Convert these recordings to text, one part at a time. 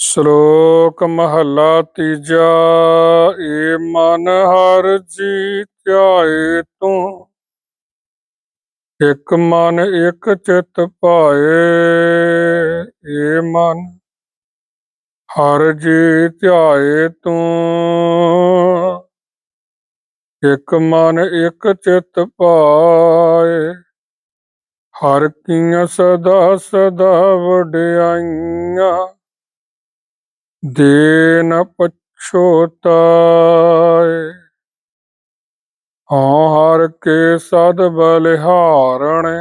ਸ਼ਲੋਕ ਮਹੱਲਾ ਤੀਜਾ, ਏ ਮਨ ਹਰ ਜੀ ਧਿਆਏ ਤੂੰ। ਇਕ ਮਨ ਇਕ ਚਿਤ ਪਾਏ ਏ ਮਨ ਹਰ ਜੀ ਧਿਆਏ ਤੂੰ। ਇਕ ਮਨ ਇਕ ਚਿਤ ਪਾਏ ਹਰ ਕੀਆਂ ਸਦਾ ਸਦਾ ਵਡਿਆਈਆਂ। ਦੇ ਨ ਪਛੋਤਾਏ ਹਉ ਹਰ ਕੇ ਸਦ ਬਲਿਹਾਰਣੇ,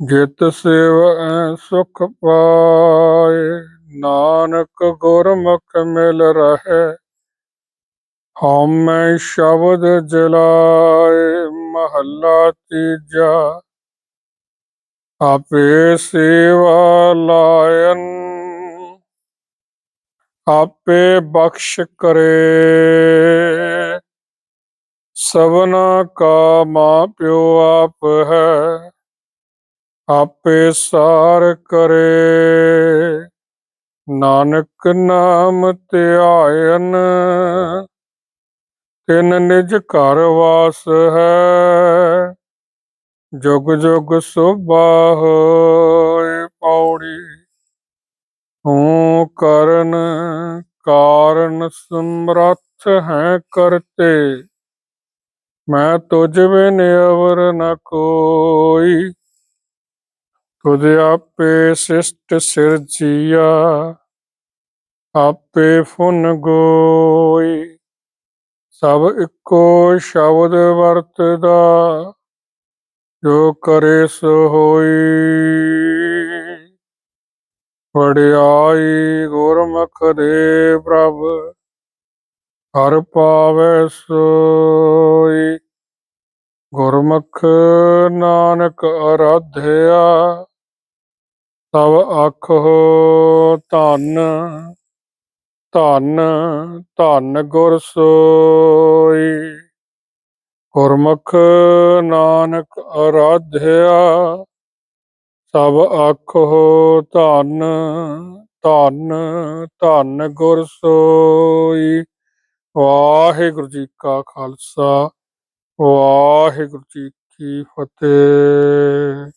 ਜਿਤ ਸੇਵ ਸੁਖ ਪਾਏ। ਨਾਨਕ ਗੁਰਮੁਖ ਮਿਲ ਰਹੇ ਹਉ ਮੈਂ ਸ਼ਬਦ ਜਲਾਏ। ਮਹੱਲਾ ਤੀਜਾ, ਆਪੇ ਸੇਵਾ ਲਾਇਨ ਆਪੇ ਬਖਸ਼ ਕਰੇ। ਸਭਨਾ ਕਾ ਮਾਂ ਪਿਓ ਆਪ ਹੈ, ਆਪੇ ਸਾਰ ਕਰੇ। ਨਾਨਕ ਨਾਮ ਧਿਆਇਨ ਤਿਨ ਨਿਜ ਘਰ ਵਾਸ ਹੈ। ਜੁਗ ਜੁਗ ਸੋਭਾ ਹੋਏ ਪੌੜੀ, ਹੂੰ ਕਰਨ ਕਾਰਨ ਸਮਰੱਥ ਹੈ ਕਰਤੇ। ਮੈਂ ਤੁਝ ਬਿਨ ਅਵਰ ਨ ਕੋਈ। ਤੁਝ ਆਪੇ ਸਿਸ਼ਟ ਸਿਰਜੀਆ ਆਪੇ ਫੁਨ ਗੋਈ। ਸਭ ਇੱਕੋ ਸ਼ਬਦ ਵਰਤਦਾ, ਜੋ ਕਰੇ ਸੋ ਹੋਈ। ਵਡਿਆਈ ਗੁਰਮੁਖ ਦੇ ਪ੍ਰਭ, ਹਰ ਪਾਵੈ ਸੋਈ। ਗੁਰਮੁਖ ਨਾਨਕ ਅਰਾਧਿਆ ਤਵ ਆਖੋ ਧੰਨ। ਧੰਨ ਧੰਨ ਗੁਰ ਸੋਈ। ਗੁਰਮੁਖ ਨਾਨਕ ਅਰਾਧਿਆ ਸਭ ਆਖੋ ਧੰਨ ਧੰਨ ਧੰਨ ਗੁਰ ਸੋਈ। ਵਾਹਿਗੁਰੂ ਜੀ ਕਾ ਖਾਲਸਾ, ਵਾਹਿਗੁਰੂ ਜੀ ਕੀ ਫਤਿਹ।